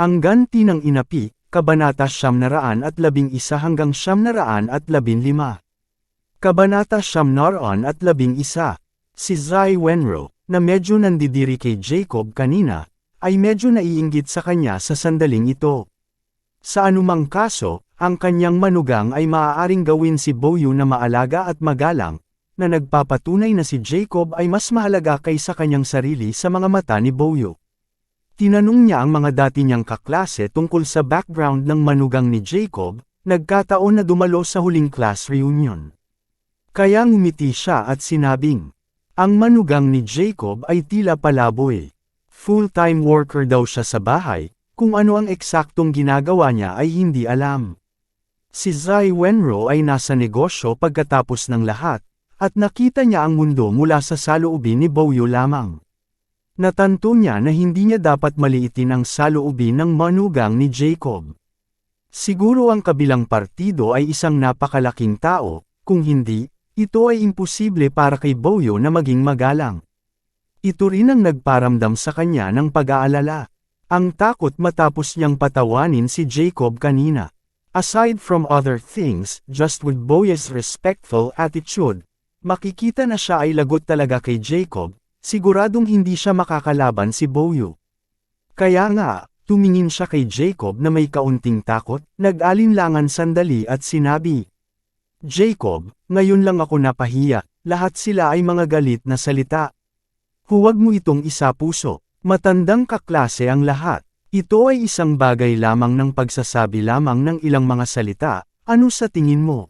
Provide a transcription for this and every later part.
Ang ganti ng inapi, Kabanata Siyam naraan at labing isa hanggang Siyam naraan at labing lima. Kabanata Siyam naraan at labing isa. Si Zai Wenro, na medyo nandidiri kay Jacob kanina, ay medyo naiinggit sa kanya sa sandaling ito. Sa anumang kaso, ang kanyang manugang ay maaaring gawin si Boyu na maalaga at magalang, na nagpapatunay na si Jacob ay mas mahalaga kaysa kanyang sarili sa mga mata ni Boyu. Tinanong niya ang mga dati niyang kaklase tungkol sa background ng manugang ni Jacob, nagkataon na dumalo sa huling class reunion. Kaya ngumiti siya at sinabing, ang manugang ni Jacob ay tila palaboy. Full-time worker daw siya sa bahay, kung ano ang eksaktong ginagawa niya ay hindi alam. Si Zai Wenro ay nasa negosyo pagkatapos ng lahat, at nakita niya ang mundo mula sa saloobin ni Boyo lamang. Natanto niya na hindi niya dapat maliitin ang saloobin ng manugang ni Jacob. Siguro ang kabilang partido ay isang napakalaking tao, kung hindi, ito ay imposible para kay Boyo na maging magalang. Ito rin ang nagparamdam sa kanya ng pag-aalala. Ang takot matapos niyang patawanin si Jacob kanina. Aside from other things, just with Boy's respectful attitude, makikita na siya ay lagot talaga kay Jacob, siguradong hindi siya makakalaban si Boyo. Kaya nga, tumingin siya kay Jacob na may kaunting takot, nag-alinlangan sandali at sinabi, Jacob, ngayon lang ako napahiya, lahat sila ay mga galit na salita. Huwag mo itong isa puso, matandang kaklase ang lahat. Ito ay isang bagay lamang ng pagsasabi lamang ng ilang mga salita, ano sa tingin mo?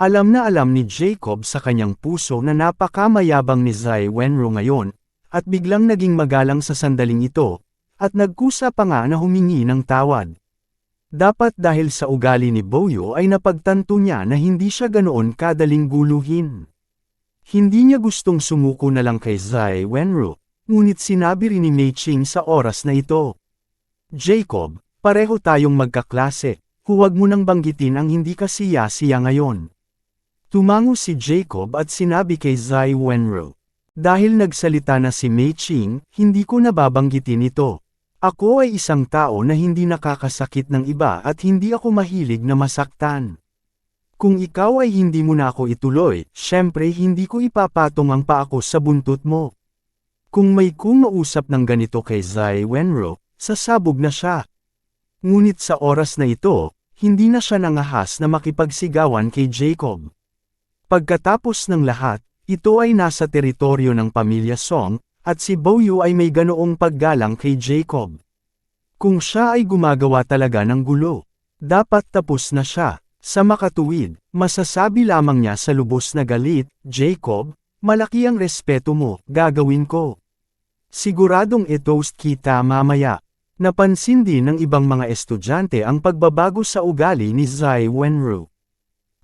Alam na alam ni Jacob sa kanyang puso na napakamayabang ni Zai Wenro ngayon, at biglang naging magalang sa sandaling ito, at nagkusa pa nga na humingi ng tawad. Dapat dahil sa ugali ni Boyo ay napagtanto niya na hindi siya ganoon kadaling guluhin. Hindi niya gustong sumuko na lang kay Zai Wenro, ngunit sinabi rin ni Mei Ching sa oras na ito. Jacob, pareho tayong magkaklase, huwag mo nang banggitin ang hindi kasiya-siya ngayon. Tumango si Jacob at sinabi kay Zai Wenro. Dahil nagsalita na si Mei Ching, hindi ko nababanggitin ito. Ako ay isang tao na hindi nakakasakit ng iba at hindi ako mahilig na masaktan. Kung ikaw ay hindi mo na ako ituloy, syempre hindi ko ipapatong ang pa ako sa buntot mo. Kung may kung mausap ng ganito kay Zai Wenro, sasabog na siya. Ngunit sa oras na ito, hindi na siya nangahas na makipagsigawan kay Jacob. Pagkatapos ng lahat, ito ay nasa teritoryo ng pamilya Song, at si Boyu ay may ganoong paggalang kay Jacob. Kung siya ay gumagawa talaga ng gulo, dapat tapos na siya. Sa makatuwid, masasabi lamang niya sa lubos na galit, Jacob, malaki ang respeto mo, gagawin ko. Siguradong i-toast kita mamaya. Napansin din ng ibang mga estudyante ang pagbabago sa ugali ni Zai Wenru.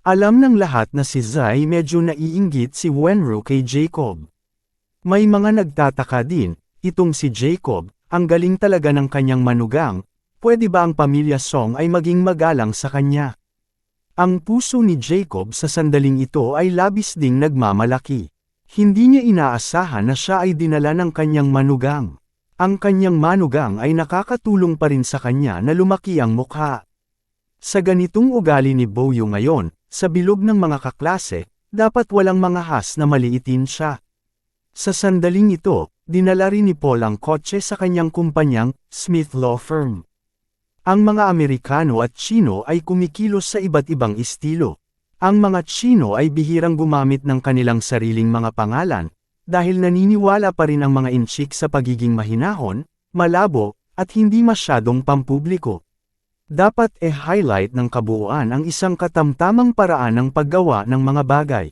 Alam ng lahat na si Zai medyo naiinggit si Wenru kay Jacob. May mga nagtataka din, itong si Jacob, ang galing talaga ng kanyang manugang, pwede ba ang pamilya Song ay maging magalang sa kanya? Ang puso ni Jacob sa sandaling ito ay labis ding nagmamalaki. Hindi niya inaasahan na siya ay dinala ng kanyang manugang. Ang kanyang manugang ay nakakatulong pa rin sa kanya na lumaki ang mukha. Sa ganitong ugali ni Boyo ngayon, sa bilog ng mga kaklase, dapat walang mga has na maliitin siya. Sa sandaling ito, dinala rin ni Paul ang kotse sa kanyang kumpanyang, Smith Law Firm. Ang mga Amerikano at Chino ay kumikilos sa iba't ibang estilo. Ang mga Chino ay bihirang gumamit ng kanilang sariling mga pangalan, dahil naniniwala pa rin ang mga inchik sa pagiging mahinahon, malabo, at hindi masyadong pampubliko. Dapat e-highlight ng kabuuan ang isang katamtamang paraan ng paggawa ng mga bagay.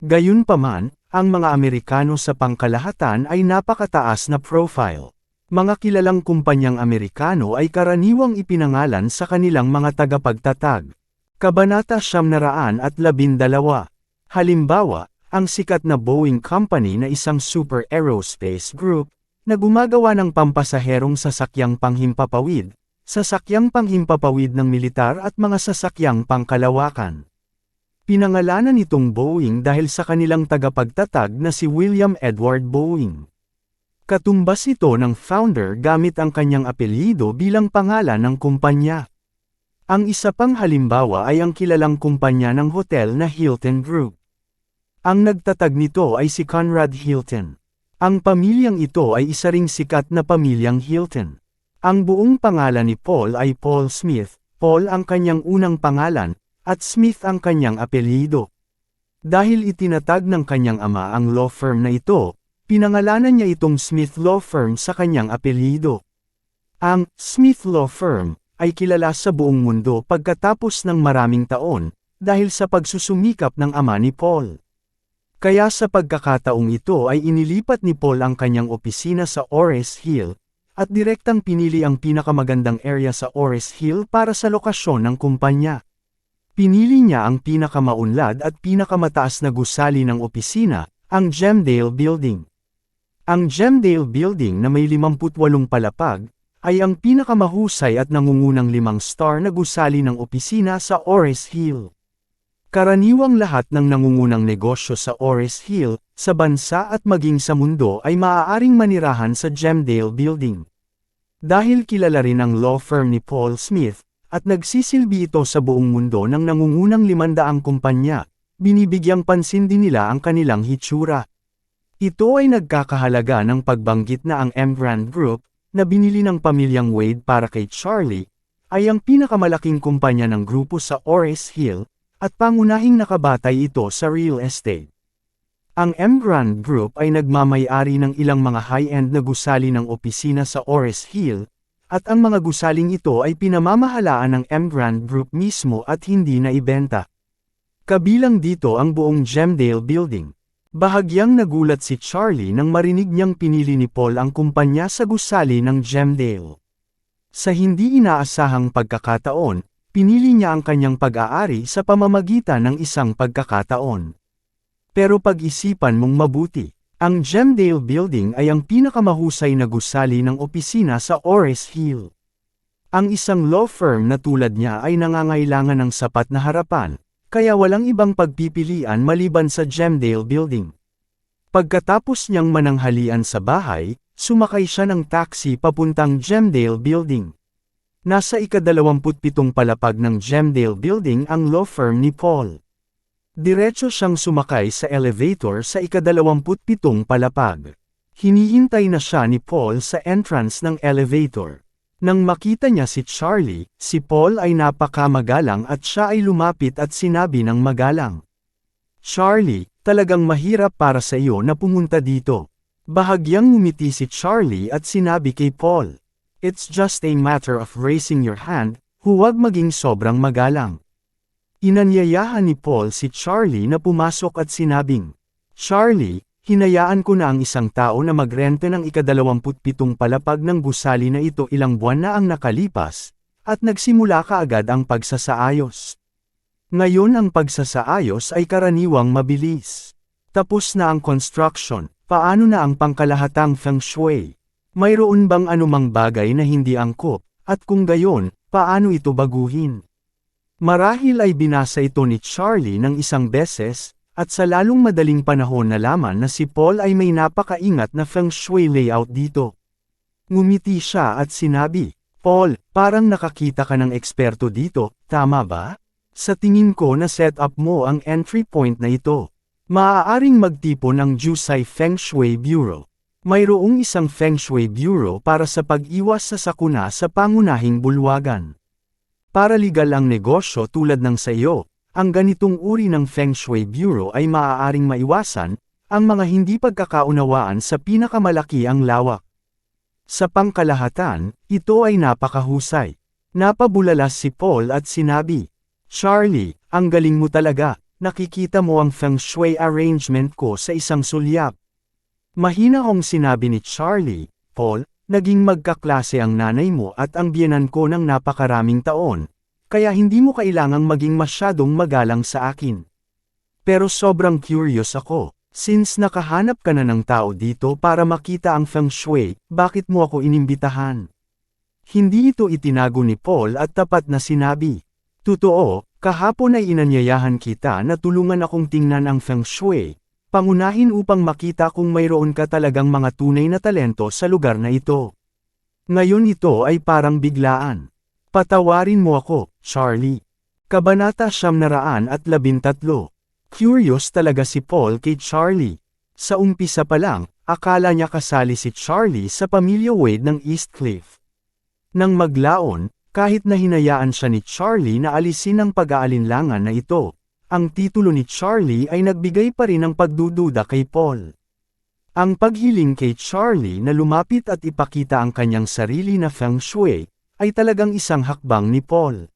Gayunpaman, ang mga Amerikano sa pangkalahatan ay napakataas na profile. Mga kilalang kumpanyang Amerikano ay karaniwang ipinangalan sa kanilang mga tagapagtatag. Kabanata Siyam at labindalawa. Halimbawa, ang sikat na Boeing Company na isang super aerospace group, na gumagawa ng pampasaherong sasakyang panghimpapawid, sasakyang panghimpapawid ng militar at mga sasakyang pangkalawakan. Pinangalanan itong Boeing dahil sa kanilang tagapagtatag na si William Edward Boeing. Katumbas ito ng founder gamit ang kanyang apelyido bilang pangalan ng kumpanya. Ang isa pang halimbawa ay ang kilalang kumpanya ng hotel na Hilton Group. Ang nagtatag nito ay si Conrad Hilton. Ang pamilyang ito ay isa ring sikat na pamilyang Hilton. Ang buong pangalan ni Paul ay Paul Smith, Paul ang kanyang unang pangalan, at Smith ang kanyang apelyido. Dahil itinatag ng kanyang ama ang law firm na ito, Pinangalanan niya itong Smith Law Firm sa kanyang apelyido. Ang Smith Law Firm ay kilala sa buong mundo pagkatapos ng maraming taon dahil sa pagsusumikap ng ama ni Paul. Kaya sa pagkakataong ito ay inilipat ni Paul ang kanyang opisina sa Ores Hill, at direktang pinili ang pinakamagandang area sa Ores Hill para sa lokasyon ng kumpanya. Pinili niya ang pinakamaunlad at pinakamataas na gusali ng opisina, ang Gemdale Building. Ang Gemdale Building na may 58 palapag, ay ang pinakamahusay at nangungunang limang star na gusali ng opisina sa Ores Hill. Karaniwang lahat ng nangungunang negosyo sa Ores Hill, sa bansa at maging sa mundo ay maaaring manirahan sa Gemdale Building. Dahil kilala rin ang law firm ni Paul Smith, at nagsisilbi ito sa buong mundo ng nangungunang limandaang kumpanya, binibigyang pansin din nila ang kanilang hitsura. Ito ay nagkakahalaga ng pagbanggit na ang Embrand Group, na binili ng pamilyang Wade para kay Charlie, ay ang pinakamalaking kumpanya ng grupo sa Ores Hill, at pangunahing nakabatay ito sa real estate. Ang Embrand Group ay nagmamayari ng ilang mga high-end na gusali ng opisina sa Ores Hill, at ang mga gusaling ito ay pinamamahalaan ng Embrand Group mismo at hindi na ibenta. Kabilang dito ang buong Gemdale Building. Bahagyang nagulat si Charlie nang marinig niyang pinili ni Paul ang kumpanya sa gusali ng Gemdale. Sa hindi inaasahang pagkakataon, pinili niya ang kanyang pag-aari sa pamamagitan ng isang pagkakataon. Pero pag-isipan mong mabuti, ang Gemdale Building ay ang pinakamahusay na gusali ng opisina sa Ores Hill. Ang isang law firm na tulad niya ay nangangailangan ng sapat na harapan, kaya walang ibang pagpipilian maliban sa Gemdale Building. Pagkatapos niyang mananghalian sa bahay, sumakay siya ng taxi papuntang Gemdale Building. Nasa ikadalawamputpitong palapag ng Gemdale Building ang law firm ni Paul. Diretso siyang sumakay sa elevator sa ikadalawamputpitong palapag. Hinihintay na siya ni Paul sa entrance ng elevator. Nang makita niya si Charlie, si Paul ay napakamagalang at siya ay lumapit at sinabi ng magalang. Charlie, talagang mahirap para sa iyo na pumunta dito. Bahagyang ngumiti si Charlie at sinabi kay Paul. It's just a matter of raising your hand, huwag maging sobrang magalang. Inanyayahan ni Paul si Charlie na pumasok at sinabing, Charlie, Hinayaan ko na ang isang tao na magrente ng ikadalawamputpitong palapag ng gusali na ito ilang buwan na ang nakalipas, at nagsimula kaagad ang pagsasaayos. Ngayon ang pagsasaayos ay karaniwang mabilis. Tapos na ang construction, paano na ang pangkalahatang feng shui? Mayroon bang anumang bagay na hindi angkop, at kung gayon, paano ito baguhin? Marahil ay binasa ito ni Charlie ng isang beses, at sa lalong madaling panahon nalaman na si Paul ay may napakaingat na feng shui layout dito. Ngumiti siya at sinabi, Paul, parang nakakita ka ng eksperto dito, tama ba? Sa tingin ko na set up mo ang entry point na ito. Maaaring magtipo ng Jusai Feng Shui Bureau. Mayroong isang Feng Shui Bureau para sa pag-iwas sa sakuna sa pangunahing bulwagan. Para legal ang negosyo tulad ng sa iyo, ang ganitong uri ng Feng Shui Bureau ay maaaring maiwasan, ang mga hindi pagkakaunawaan sa pinakamalaki ang lawak. Sa pangkalahatan, ito ay napakahusay. Napabulalas si Paul at sinabi, Charlie, ang galing mo talaga, nakikita mo ang Feng Shui arrangement ko sa isang sulyap. Mahina hong sinabi ni Charlie, Paul, naging magkaklase ang nanay mo at ang biyenan ko ng napakaraming taon, kaya hindi mo kailangang maging masyadong magalang sa akin. Pero sobrang curious ako, since nakahanap ka na ng tao dito para makita ang feng shui, bakit mo ako inimbitahan? Hindi ito itinago ni Paul at tapat na sinabi. Totoo, kahapon ay inanyayahan kita na tulungan akong tingnan ang feng shui, pangunahin upang makita kung mayroon ka talagang mga tunay na talento sa lugar na ito. Ngayon ito ay parang biglaan. Patawarin mo ako, Charlie. Kabanata siyam naraan at labintatlo. Curious talaga si Paul kay Charlie. Sa umpisa pa lang, akala niya kasali si Charlie sa pamilya Wade ng Eastcliff. Nang maglaon, kahit na hinayaan siya ni Charlie na alisin ang pag-aalinlangan na ito, ang titulo ni Charlie ay nagbigay pa rin ng pagdududa kay Paul. Ang paghiling kay Charlie na lumapit at ipakita ang kanyang sarili na feng shui, ay talagang isang hakbang ni Paul.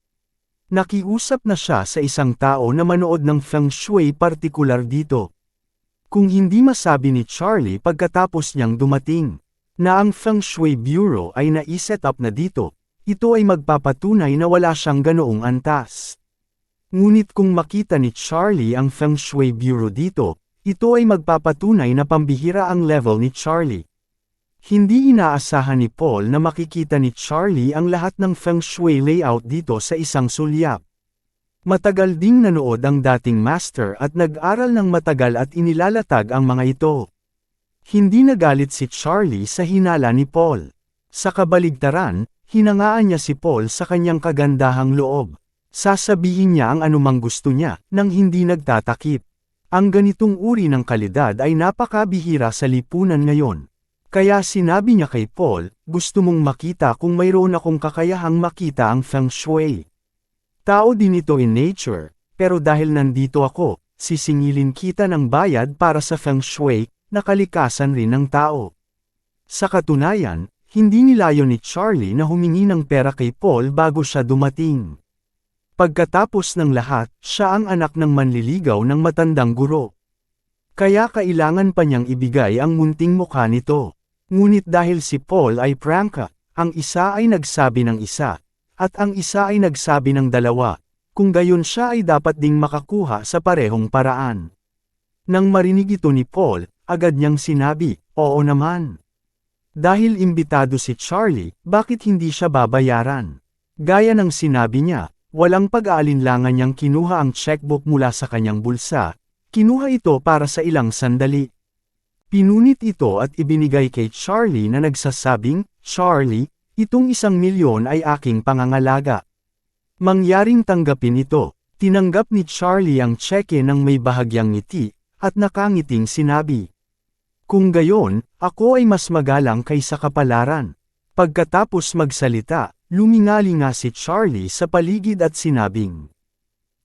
Nakiusap na siya sa isang tao na manood ng feng shui partikular dito. Kung hindi masabi ni Charlie pagkatapos niyang dumating, na ang Feng Shui Bureau ay naiset up na dito, ito ay magpapatunay na wala siyang ganoong antas. Ngunit kung makita ni Charlie ang Feng Shui Bureau dito, ito ay magpapatunay na pambihira ang level ni Charlie. Hindi inaasahan ni Paul na makikita ni Charlie ang lahat ng Feng Shui layout dito sa isang sulyap. Matagal ding nanood ang dating master at nag-aral ng matagal at inilalatag ang mga ito. Hindi nagalit si Charlie sa hinala ni Paul. Sa kabaligtaran, hinangaan niya si Paul sa kanyang kagandahang loob. Sasabihin niya ang anumang gusto niya, nang hindi nagtatakip. Ang ganitong uri ng kalidad ay napakabihira sa lipunan ngayon. Kaya sinabi niya kay Paul, gusto mong makita kung mayroon akong kakayahang makita ang feng shui. Tao din ito in nature, pero dahil nandito ako, sisingilin kita ng bayad para sa feng shui, na kalikasan rin ng tao. Sa katunayan, hindi nilayo ni Charlie na humingi ng pera kay Paul bago siya dumating. Pagkatapos ng lahat, siya ang anak ng manliligaw ng matandang guro. Kaya kailangan pa niyang ibigay ang munting mukha nito. Ngunit dahil si Paul ay prangka, ang isa ay nagsabi ng isa, at ang isa ay nagsabi ng dalawa, kung gayon siya ay dapat ding makakuha sa parehong paraan. Nang marinig ito ni Paul, Agad niyang sinabi, oo naman. Dahil imbitado si Charlie, bakit hindi siya babayaran? Gaya ng sinabi niya, walang pag-aalinlangan niyang kinuha ang checkbook mula sa kanyang bulsa, kinuha ito para sa ilang sandali. Pinunit ito at ibinigay kay Charlie na nagsasabing, Charlie, itong isang milyon ay aking pangangalaga. Mangyaring tanggapin ito, tinanggap ni Charlie ang cheque ng may bahagyang ngiti, at nakangiting sinabi. Kung gayon, ako ay mas magalang kaysa kapalaran. Pagkatapos magsalita, lumingali nga si Charlie sa paligid at sinabing.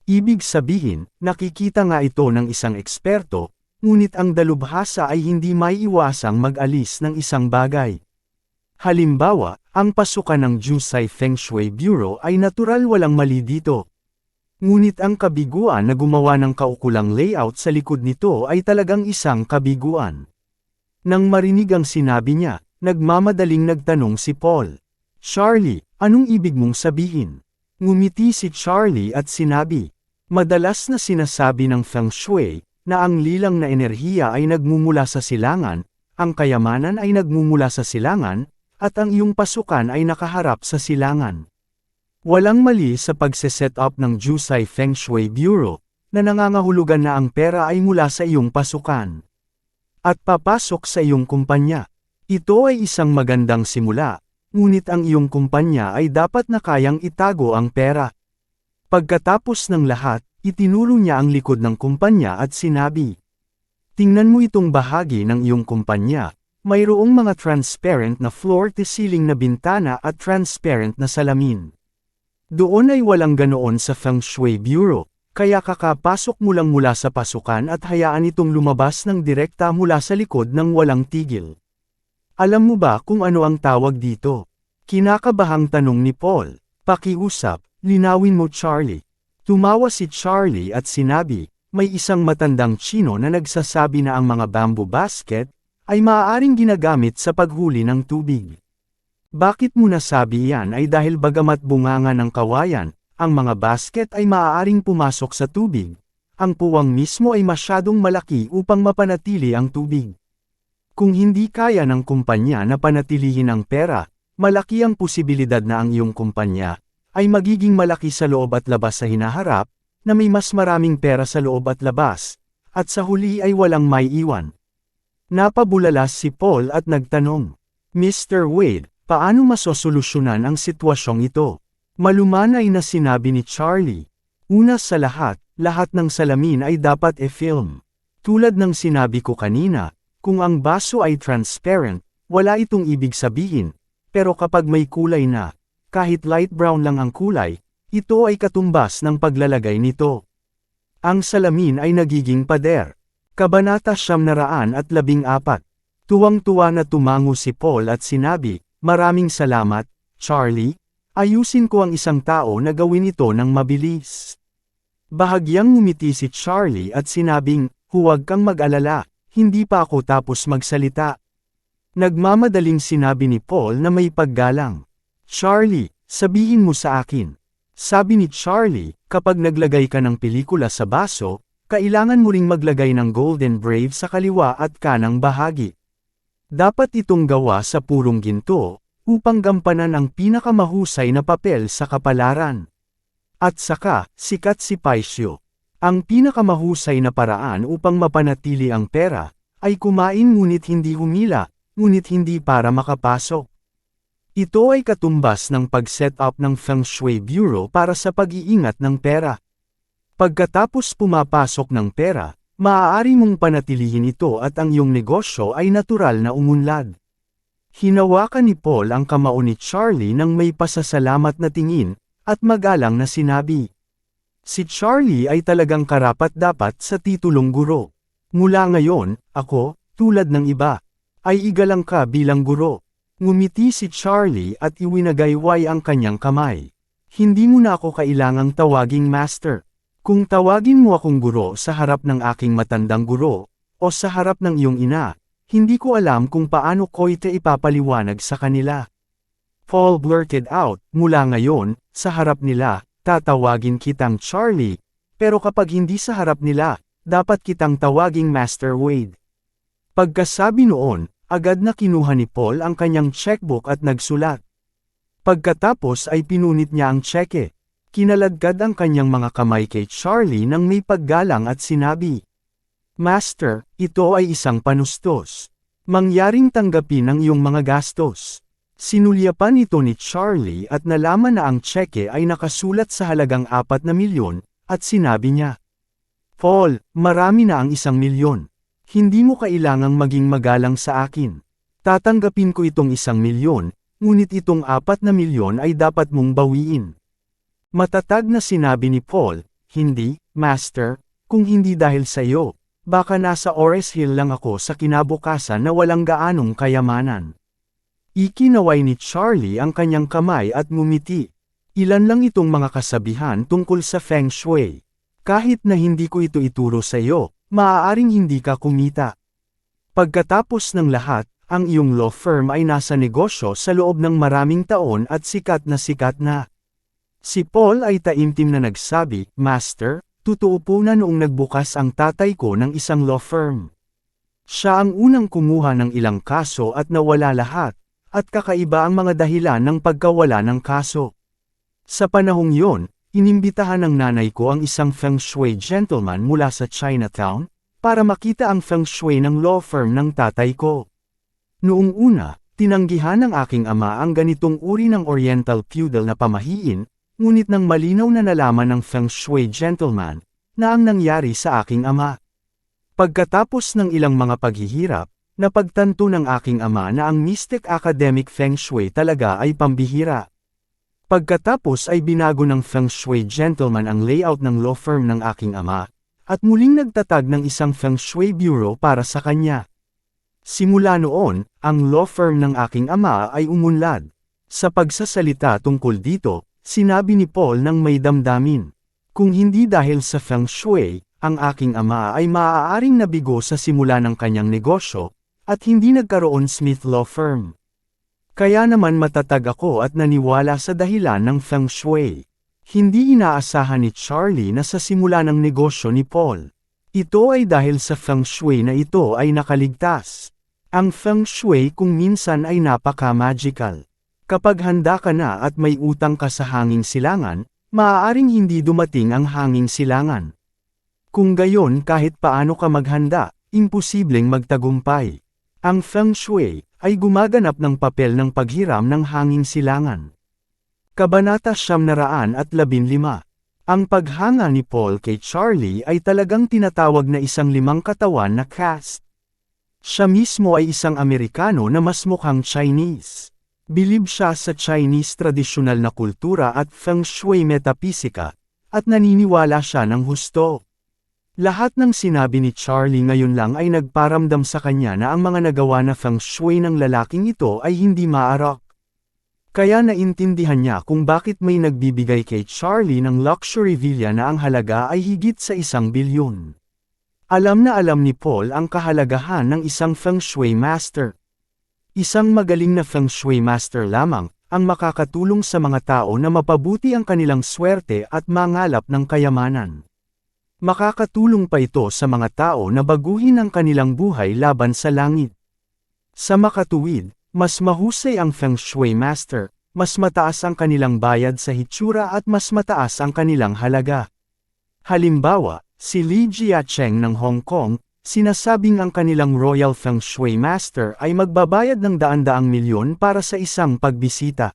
Ibig sabihin, nakikita nga ito ng isang eksperto, ngunit ang dalubhasa ay hindi maiiwasang mag-alis ng isang bagay. Halimbawa, ang pasukan ng Jusai Feng Shui Bureau ay natural walang mali dito. Ngunit ang kabiguan na gumawa ng kaukulang layout sa likod nito ay talagang isang kabiguan. Nang marinig ang sinabi niya, nagmamadaling nagtanong si Paul. Charlie, anong ibig mong sabihin? Ngumiti si Charlie at sinabi, Madalas na sinasabi ng Feng Shui, na ang lilang na enerhiya ay nagmumula sa silangan, ang kayamanan ay nagmumula sa silangan, at ang iyong pasukan ay nakaharap sa silangan. Walang mali sa pagse-set up ng Jusai Feng Shui Bureau, na nangangahulugan na ang pera ay mula sa iyong pasukan at papasok sa iyong kumpanya. Ito ay isang magandang simula, ngunit ang iyong kumpanya ay dapat na kayang itago ang pera. Pagkatapos ng lahat, itinuro niya ang likod ng kumpanya at sinabi, Tingnan mo itong bahagi ng iyong kumpanya, mayroong mga transparent na floor-to-ceiling na bintana at transparent na salamin. Doon ay walang ganoon sa Feng Shui Bureau, kaya kakapasok mo lang mula sa pasukan at hayaan itong lumabas ng direkta mula sa likod ng walang tigil. Alam mo ba kung ano ang tawag dito? Kinakabahang tanong ni Paul. Pakiusap, linawin mo Charlie. Tumawa si Charlie at sinabi, may isang matandang chino na nagsasabi na ang mga bamboo basket, ay maaaring ginagamit sa paghuli ng tubig. Bakit mo nasabi yan ay dahil bagamat bunganga ng kawayan, ang mga basket ay maaaring pumasok sa tubig. Ang puwang mismo ay masyadong malaki upang mapanatili ang tubig. Kung hindi kaya ng kumpanya na panatilihin ang pera, malaki ang posibilidad na ang iyong kumpanya ay magiging malaki sa loob at labas sa hinaharap, na may mas maraming pera sa loob at labas, at sa huli ay walang may iwan. Napabulalas si Paul at nagtanong, Mr. Wade, paano masosolusyonan ang sitwasyong ito? Malumanay na sinabi ni Charlie. Una sa lahat, lahat ng salamin ay dapat e-film. Tulad ng sinabi ko kanina, kung ang baso ay transparent, wala itong ibig sabihin, pero kapag may kulay na, kahit light brown lang ang kulay, ito ay katumbas ng paglalagay nito. Ang salamin ay nagiging pader. Kabanata siyam naraan at labing apat. Tuwang-tuwa na tumango si Paul at sinabi, Maraming salamat, Charlie, Ayusin ko ang isang tao na gawin ito ng mabilis. Bahagyang ngumiti si Charlie at sinabing, huwag kang mag-alala, hindi pa ako tapos magsalita. Nagmamadaling sinabi ni Paul na may paggalang. Charlie, sabihin mo sa akin. Sabi ni Charlie, kapag naglagay ka ng pelikula sa baso, kailangan mo ring maglagay ng golden brave sa kaliwa at kanang bahagi. Dapat itong gawa sa purong ginto, upang gampanan ang pinakamahusay na papel sa kapalaran. At saka, sikat si Paisyo. Ang pinakamahusay na paraan upang mapanatili ang pera, ay kumain ngunit hindi humila, ngunit hindi para makapasok. Ito ay katumbas ng pag-set up ng Feng Shui Bureau para sa pag-iingat ng pera. Pagkatapos pumapasok ng pera, maaari mong panatilihin ito at ang iyong negosyo ay natural na umunlad. Hinawakan ni Paul ang kamao ni Charlie nang may pasasalamat na tingin, at magalang na sinabi. Si Charlie ay talagang karapat-dapat sa titulong guro. Mula ngayon, ako, tulad ng iba, ay igalang ka bilang guro. Ngumiti si Charlie at iwinagayway ang kanyang kamay. Hindi mo na ako kailangang tawaging master. Kung tawagin mo akong guro sa harap ng aking matandang guro, o sa harap ng iyong ina, hindi ko alam kung paano ko ito ipapaliwanag sa kanila. Paul blurted out, mula ngayon, sa harap nila, tatawagin kitang Charlie, pero kapag hindi sa harap nila, dapat kitang tawaging Master Wade. Pagkasabi noon, agad na kinuha ni Paul ang kanyang checkbook at nagsulat. Pagkatapos ay pinunit niya ang tseke. Kinaladkad ang kanyang mga kamay kay Charlie nang may paggalang at sinabi, Master, ito ay isang panustos. Mangyaring tanggapin ang iyong mga gastos. Sinulyapan ito ni Charlie at nalaman na ang tseke ay nakasulat sa halagang 4 na milyon, at sinabi niya, Paul, marami na ang isang milyon. Hindi mo kailangang maging magalang sa akin. Tatanggapin ko itong isang milyon, ngunit itong 4 na milyon ay dapat mong bawiin. Matatag na sinabi ni Paul, Hindi, Master, kung hindi dahil sa iyo, Baka nasa Ores Hill lang ako sa kinabukasan na walang gaanong kayamanan. Ikinaway ni Charlie ang kanyang kamay at ngumiti. Ilan lang itong mga kasabihan tungkol sa Feng Shui. Kahit na hindi ko ito ituro sa iyo, maaaring hindi ka kumita. Pagkatapos ng lahat, ang iyong law firm ay nasa negosyo sa loob ng maraming taon at sikat na sikat na. Si Paul ay taimtim na nagsabi, Master, Totoo po na noong nagbukas ang tatay ko ng isang law firm. Siya ang unang kumuha ng ilang kaso at nawala lahat, at kakaiba ang mga dahilan ng pagkawala ng kaso. Sa panahong yon, inimbitahan ng nanay ko ang isang feng shui gentleman mula sa Chinatown, para makita ang feng shui ng law firm ng tatay ko. Noong una, tinanggihan ng aking ama ang ganitong uri ng oriental feudal na pamahiin, Ngunit nang malinaw na nalaman ng Feng Shui gentleman, na ang nangyari sa aking ama. Pagkatapos ng ilang mga paghihirap, napagtanto ng aking ama na ang Mystic Academic Feng Shui talaga ay pambihira. Pagkatapos ay binago ng Feng Shui gentleman ang layout ng law firm ng aking ama, at muling nagtatag ng isang Feng Shui bureau para sa kanya. Simula noon, ang law firm ng aking ama ay umunlad. Sa pagsasalita tungkol dito, Sinabi ni Paul nang may damdamin. Kung hindi dahil sa feng shui, ang aking ama ay maaaring nabigo sa simula ng kanyang negosyo, at hindi nagkaroon Smith Law Firm. Kaya naman matatag ako at naniwala sa dahilan ng Feng Shui. Hindi inaasahan ni Charlie na sa simula ng negosyo ni Paul. Ito ay dahil sa Feng Shui na ito ay nakaligtas. Ang Feng Shui kung minsan ay napaka-magical. Kapag handa ka na at may utang ka sa hanging silangan, maaaring hindi dumating ang hanging silangan. Kung gayon kahit paano ka maghanda, imposibleng magtagumpay. Ang Feng Shui ay gumaganap ng papel ng paghiram ng hanging silangan. Kabanata Siyam Naraan at Labinlima Ang paghanga ni Paul kay Charlie ay talagang tinatawag na isang limang katawan na cast. Siya mismo ay isang Amerikano na mas mukhang Chinese. Bilib siya sa Chinese tradisyonal na kultura at Feng Shui metaphisika, at naniniwala siya ng husto. Lahat ng sinabi ni Charlie ngayon lang ay nagparamdam sa kanya na ang mga nagawa na feng shui ng lalaking ito ay hindi maarak. Kaya naintindihan niya kung bakit may nagbibigay kay Charlie ng luxury villa na ang halaga ay higit sa isang bilyon. Alam na alam ni Paul ang kahalagahan ng isang feng shui master. Isang magaling na feng shui master lamang, ang makakatulong sa mga tao na mapabuti ang kanilang swerte at mangalap ng kayamanan. Makakatulong pa ito sa mga tao na baguhin ang kanilang buhay laban sa langit. Sa makatuwid, mas mahusay ang Feng Shui Master, mas mataas ang kanilang bayad sa hitsura at mas mataas ang kanilang halaga. Halimbawa, si Li Jiacheng ng Hong Kong, sinasabing ang kanilang Royal Feng Shui Master ay magbabayad ng daan-daang milyon para sa isang pagbisita.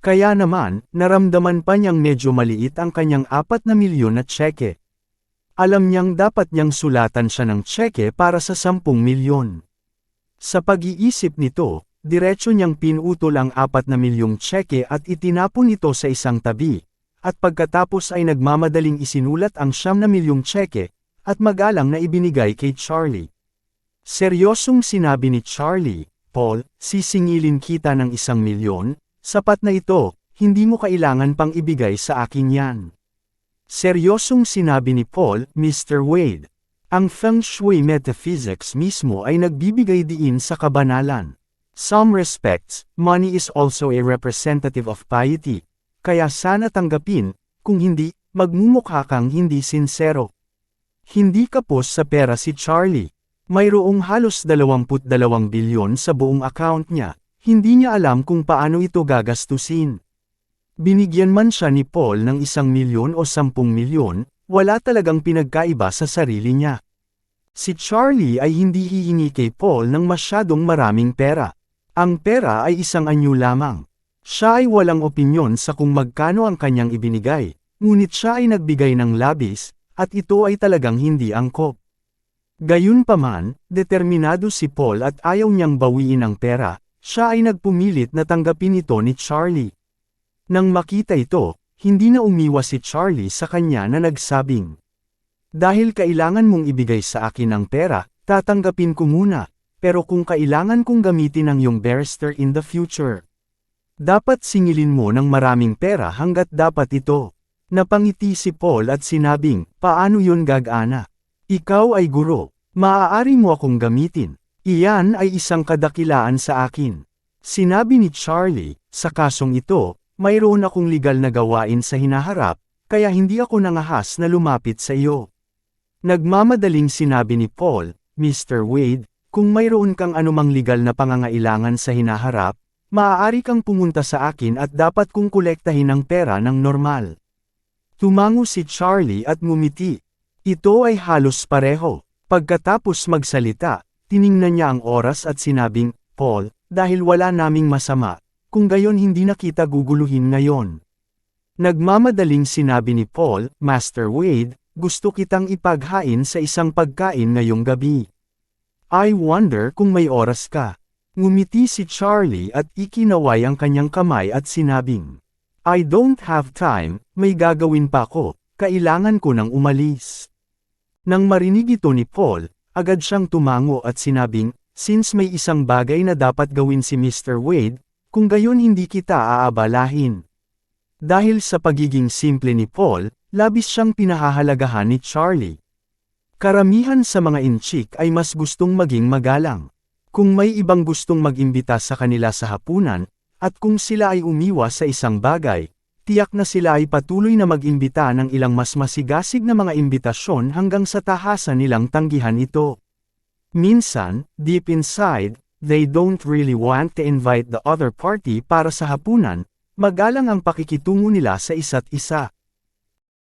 Kaya naman, naramdaman pa niyang medyo maliit ang kanyang apat na milyon na tseke. Alam niyang dapat niyang sulatan siya ng tseke para sa 10 milyon. Sa pag-iisip nito, diretso niyang pinutol ang 4 na milyong tseke at itinapon ito sa isang tabi, at pagkatapos ay nagmamadaling isinulat ang 9 na milyong tseke, at magalang na ibinigay kay Charlie. Seryosong sinabi ni Charlie, Paul, sisingilin kita ng isang milyon, sapat na ito, hindi mo kailangan pang ibigay sa akin yan. Seryosong sinabi ni Paul, Mr. Wade. Ang Feng Shui Metaphysics mismo ay nagbibigay diin sa kabanalan. Some respects, money is also a representative of piety. Kaya sana tanggapin, kung hindi, magmumukha kang hindi sincero. Hindi kapos sa pera si Charlie. Mayroong halos 22 bilyon sa buong account niya, hindi niya alam kung paano ito gagastusin. Binigyan man siya ni Paul ng isang milyon o sampung milyon, wala talagang pinagkaiba sa sarili niya. Si Charlie ay hindi hihingi kay Paul ng masyadong maraming pera. Ang pera ay isang anyo lamang. Siya ay walang opinyon sa kung magkano ang kanyang ibinigay, ngunit siya ay nagbigay ng labis, at ito ay talagang hindi angkop. Gayunpaman, determinado si Paul at ayaw niyang bawiin ang pera, siya ay nagpumilit na tanggapin ito ni Charlie. Nang makita ito, hindi na umiwas si Charlie sa kanya na nagsabing, Dahil kailangan mong ibigay sa akin ang pera, tatanggapin ko muna, pero kung kailangan kong gamitin ang iyong barrister in the future. Dapat singilin mo ng maraming pera hanggat dapat ito. Napangiti si Paul at sinabing, paano yun gagana? Ikaw ay guro, maaari mo akong gamitin. Iyan ay isang kadakilaan sa akin. Sinabi ni Charlie, sa kasong ito, mayroon akong legal na gawain sa hinaharap, kaya hindi ako nangahas na lumapit sa iyo. Nagmamadaling sinabi ni Paul, Mr. Wade, kung mayroon kang anumang legal na pangangailangan sa hinaharap, maaari kang pumunta sa akin at dapat kong kolektahin ang pera ng normal. Tumango si Charlie at ngumiti. Ito ay halos pareho. Pagkatapos magsalita, tiningnan niya ang oras at sinabing, Paul, dahil wala naming masama, kung gayon hindi na kita guguluhin ngayon. Nagmamadaling sinabi ni Paul, Master Wade, gusto kitang ipaghain sa isang pagkain ngayong gabi. I wonder kung may oras ka. Ngumiti si Charlie at ikinaway ang kanyang kamay at sinabing, I don't have time, may gagawin pa ako, kailangan ko nang umalis. Nang marinig ito ni Paul, agad siyang tumango at sinabing, since may isang bagay na dapat gawin si Mr. Wade, kung gayon hindi kita aabalahin. Dahil sa pagiging simple ni Paul, labis siyang pinahahalagahan ni Charlie. Karamihan sa mga inchik ay mas gustong maging magalang. Kung may ibang gustong mag-imbita sa kanila sa hapunan, at kung sila ay umiwas sa isang bagay, tiyak na sila ay patuloy na mag-imbita ng ilang mas masigasig na mga imbitasyon hanggang sa tahasan nilang tanggihan ito. Minsan, deep inside, they don't really want to invite the other party para sa hapunan, magalang ang pakikitungo nila sa isa't isa.